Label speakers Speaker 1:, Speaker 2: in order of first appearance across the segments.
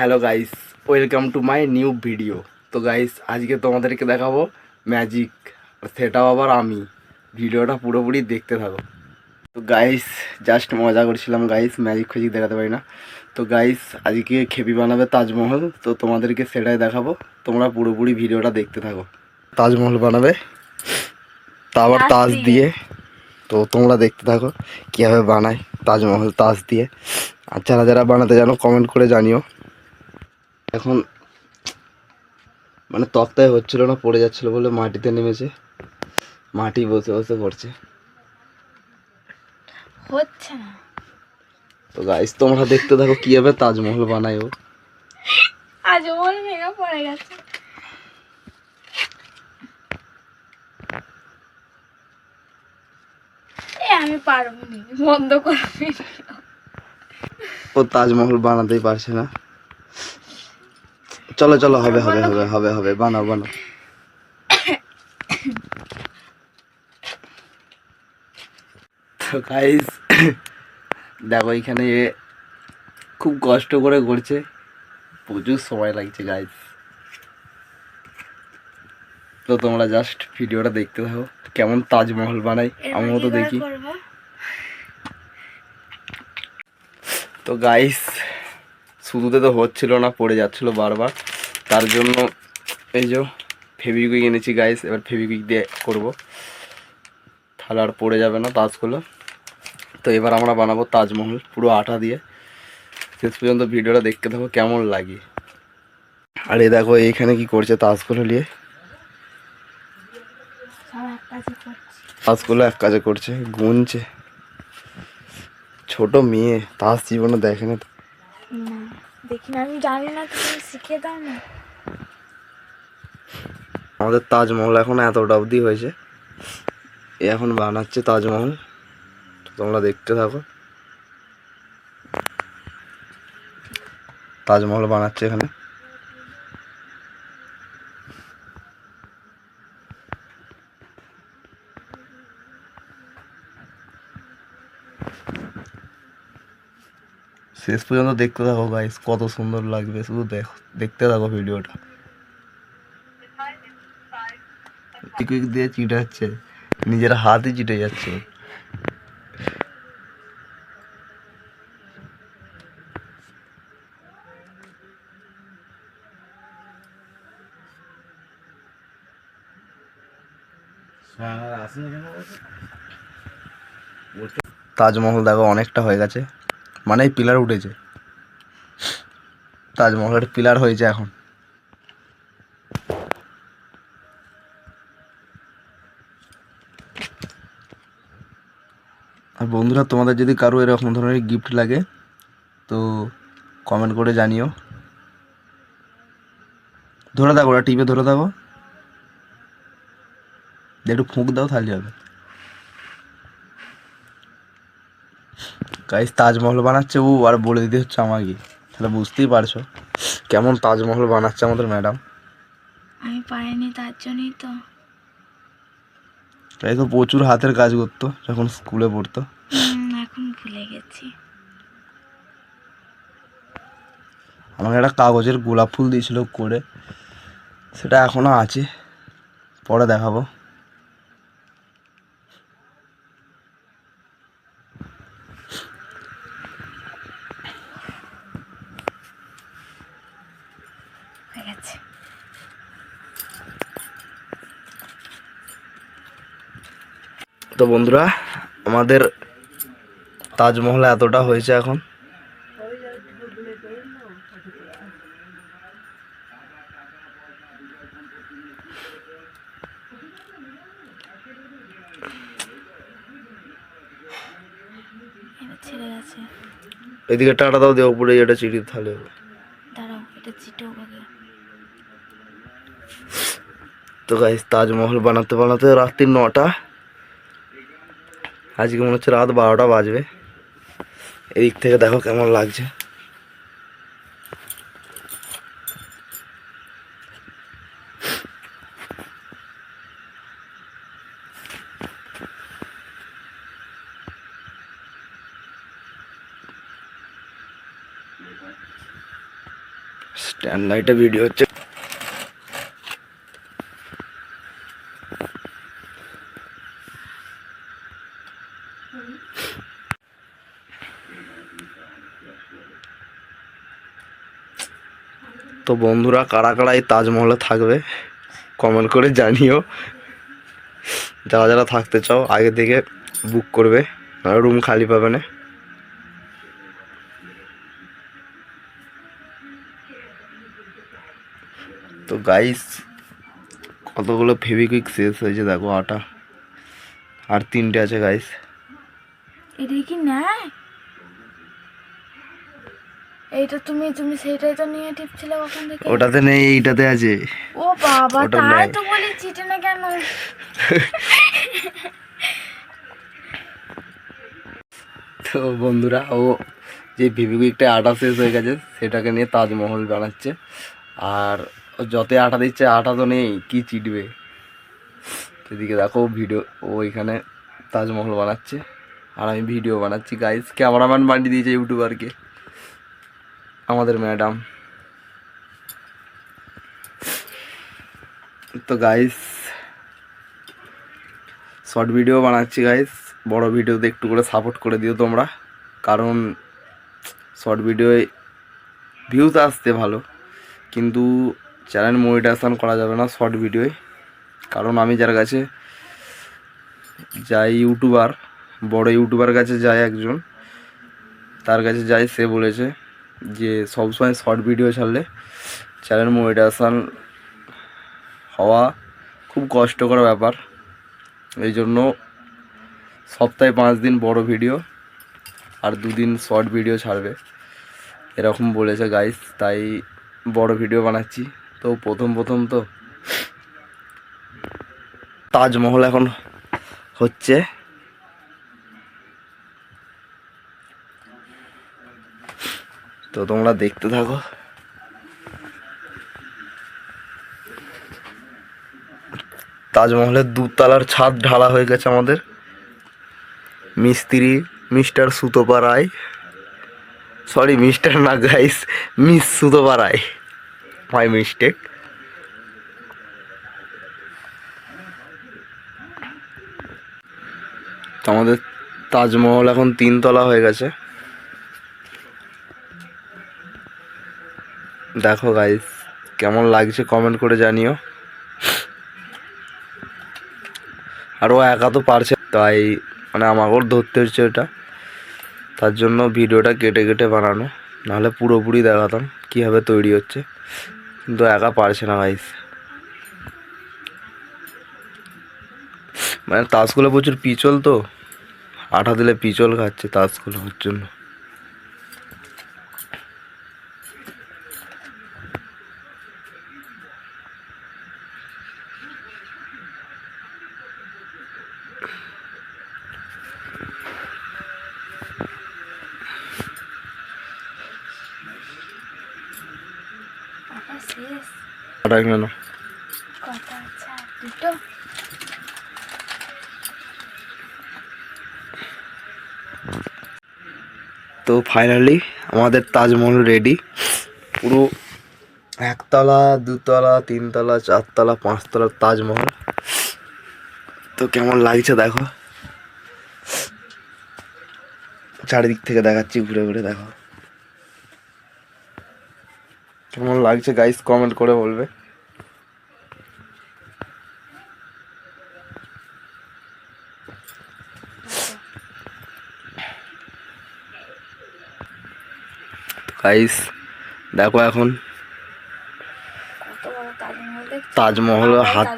Speaker 1: Hello guys welcome to my new video তো guys আজকে তোমাদেরকে দেখাবো ম্যাজিক সেটাও আবার আমি। ভিডিওটা পুরোপুরি দেখতে থাকো। তো গাইস জাস্ট মজা করছিলাম গাইস ম্যাজিক ফ্যাজিক দেখাতে পারি না। তো গাইস আজকে খেপি বানাবে তাজমহল। তো তোমাদেরকে সেটাই দেখাবো। তোমরা পুরোপুরি ভিডিওটা দেখতে থাকো। তাজমহল বানাবে। তা আবার
Speaker 2: তাজ। দিয়ে।
Speaker 1: তো তোমরা দেখতে থাকো কীভাবে বানায় তাজমহল তাজ দিয়ে। আর যারা যারা বানাতে জানো কমেন্ট করে জানিও। এখন মানে তক্তায় হচ্ছিল না পড়ে যাচ্ছিল বলে মাটিতে নেমেছে। মাটি বসে বসে করছে
Speaker 2: হচ্ছে না।
Speaker 1: তো গাইস তোমরা দেখতে থাকো কীভাবে তাজমহল বানায় ও।
Speaker 2: আজ ওর ভেঙে পড়ে গেছে। আমি পারব নি বন্ধ করবি
Speaker 1: ও তাজমহল বানাতেই পারছে না। চলো চলো হবে হবে হবে হবে হবে বানাও বানাও। তো গাইস দেখো এখানে খুব কষ্ট করে করছে। প্রচুর সময় লাগছে গাইস তো তোমরা জাস্ট ভিডিওটা দেখতে থাকো কেমন তাজমহল বানাই আমিও তো দেখি। তো গাইস শুধুতে তো হচ্ছিল না পড়ে যাচ্ছিল বারবার। তার জন্য এই যে ফেবিকুইক এনেছি গাইস এবার ফেবিকুইক দিয়ে করব। তাহলে আর পড়ে যাবে না তাজগুলো তো এবার আমরা বানাবো তাজমহল পুরো আটা দিয়ে। শেষ পর্যন্ত ভিডিওটা দেখতে থাকো কেমন লাগে। আর এই দেখো এইখানে কি করছে তাজগুলো নিয়ে?
Speaker 2: সব এক কাজে
Speaker 1: তাজগুলো এক কাজে করছে গুনছে। ছোট মেয়ে তাজ জীবনে দেখেনি তো।
Speaker 2: না দেখি না আমি জানি না তুমি শিখে দাও না।
Speaker 1: আমাদের তাজমহল এখন এতটা অবধি হয়েছে। এখন বানাচ্ছে তাজমহল। তোমরা দেখতে থাকো। তাজমহল বানাচ্ছে এখানে। শেষ পর্যন্ত দেখতে থাকো গাইস কত সুন্দর লাগবে। শুধু দেখো, দেখতে থাকো ভিডিওটা। কুইক দিয়ে চিটাচ্ছে, নিজের হাতই চিটে যাচ্ছে তাজমহল দেখো, অনেকটা হয়ে গেছে। মানে পিলার উঠেছে। তাজমহলের পিলার হয়েছে এখন। আর বন্ধুরা, তোমাদের যদি কারও এরকম ধরনের গিফট লাগে, তো কমেন্ট করে জানিও। ধরে থাকো, ওরা টিপে ধরে থাকো। একটু ফুঁক দাও তাহলে হবে। গাইস তাজমহল বানাচ্ছে ও আর বলে দিতে হচ্ছে আমাকে। তাহলে বুঝতেই পারছ। কেমন তাজমহল বানাচ্ছে আমাদের ম্যাডাম।
Speaker 2: আমি পারিনি তার জন্যই তো।
Speaker 1: তাই তো প্রচুর হাতের কাজ করতো যখন স্কুলে পড়তো।
Speaker 2: এখন ভুলে গেছি।
Speaker 1: আমাকে একটা কাগজের গোলাপ ফুল দিয়েছিল করে। সেটা এখনও আছে। পরে দেখাবো
Speaker 2: হয়ে গেছে
Speaker 1: তো বন্ধুরা আমাদের তাজমহল এতটা হয়েছে এখন।
Speaker 2: এবার ছেড়ে গেছে।
Speaker 1: এদিকে টাটা দাও দিয়ে উপরে এটা চিড়ি তাহলে
Speaker 2: দাঁড়াও এটা
Speaker 1: তো গাইস তাজমহল বানাতে বানাতে রাত্রি নটা। আজকে মনে হচ্ছে রাত বারোটা বাজবে। এদিক থেকে দেখো কেমন লাগছে। স্ট্যান্ড লাইটে ভিডিও হচ্ছে। তো বন্ধুরা কারা কারা এই তাজমহলে থাকবে কমেন্ট করে জানিও। যারা যারা থাকতে চাও, আগে থেকে বুক করবে রুম খালি পাবে না। তো গাইস কতগুলো ফেভিকুইক শেষ হয়েছে দেখো, আটা। আর তিনটে আছে গাইস
Speaker 2: এটা কি নেয় এইটা তুমি তুমি সেইটাই তো নিয়ে টিপছিলে ওখান থেকে।
Speaker 1: ওটাতে নেই এইটাতে আছে।
Speaker 2: ও বাবা
Speaker 1: ওটা
Speaker 2: তাই তো বলি চিটে না কেন?
Speaker 1: তো বন্ধুরা ও যে ফেভিকুইকটা আটা শেষ হয়ে গেছে সেটাকে নিয়ে তাজমহল বানাচ্ছে। আর ও যতই আটা দিচ্ছে আটা তো নেই কি চিটবে? এদিকে দেখো ভিডিও ও এখানে তাজমহল বানাচ্ছে। আর আমি ভিডিও বানাচ্ছি গাইস ক্যামেরাম্যান বানিয়ে দিয়েছে ইউটিউবারকে। আমাদের ম্যাডাম। তো গাইস শর্ট ভিডিও বানাচ্ছি গাইস বড় ভিডিওতে একটু করে সাপোর্ট করে দিও তোমরা। কারণ শর্ট ভিডিওয় ভিউজ আসতে ভালো। কিন্তু চ্যানেল মনিটাইজেশন করা যাবে না শর্ট ভিডিওয় কারণ আমি যার কাছে যাই ইউটিউবার বড় ইউটিউবার কাছে যায় একজন। তার কাছে যাই সে বলেছে। যে সবসময় শর্ট ভিডিও ছাড়লে চ্যানেল মনিটাইজেশন হওয়া খুব কষ্টকর ব্যাপার। এই জন্য সপ্তাহে পাঁচ দিন বড় ভিডিও আর দুদিন শর্ট ভিডিও ছাড়বে। এরকম বলেছে গাইস তাই বড় ভিডিও বানাচ্ছি। তো প্রথম প্রথম তো তাজমহল এখন হচ্ছে। তো তোমরা দেখতে থাকো। তাজমহলের দুতলার ছাদ ঢালা হয়ে গেছে আমাদের। মিস্ত্রি mister Sutopa Roy. Sorry mister না guys miss Sutopa Roy. My mistake আমাদের তাজমহল এখন তিনতলা হয়ে গেছে। দেখো গাইস কেমন লাগছে কমেন্ট করে জানিও। আর ও একা তো পারছে তাই মানে আমাকেও ধরতে হচ্ছে ওটা তার জন্য ভিডিওটা কেটে কেটে বানানো, নাহলে পুরোপুরি দেখাতাম কীভাবে তৈরি হচ্ছে। কিন্তু একা পারছে না গাইস মানে তাসগুলো প্রচুর পিচল তো, আঠা দিলে পিচল খাচ্ছে তাসগুলো ওর জন্য। কেন তো ফাইনালি আমাদের তাজমহল রেডি পুরো একতলা দুতলা তিনতলা চারতলা পাঁচতলা তাজমহল। তো কেমন লাগছে দেখো? চারিদিক থেকে দেখাচ্ছি ঘুরে ঘুরে দেখো। কেমন লাগছে গাইস কমেন্ট করে বলবে। গাইস দেখো এখন
Speaker 2: তাজমহল
Speaker 1: হাত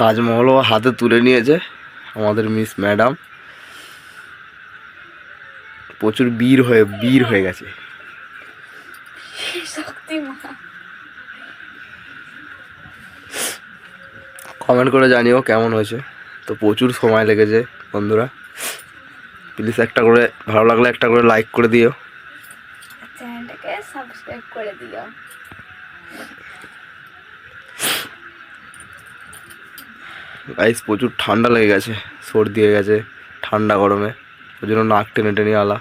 Speaker 1: তাজমহলও হাতে তুলে নিয়েছে আমাদের মিস ম্যাডাম। প্রচুর বীর হয়ে বীর হয়ে গেছে। কমেন্ট করে জানিও কেমন হয়েছে। তো প্রচুর সময় লেগেছে বন্ধুরা। প্লিজ একটা করে ভালো লাগলে একটা করে লাইক করে দিও।
Speaker 2: চ্যানেলটাকে সাবস্ক্রাইব করে দিও।
Speaker 1: গাইস প্রচুর ঠান্ডা লেগে গেছে সর্দি হয়ে গেছে ঠান্ডা গরমে। ওই জন্য নাক টেনে টেনে আলা।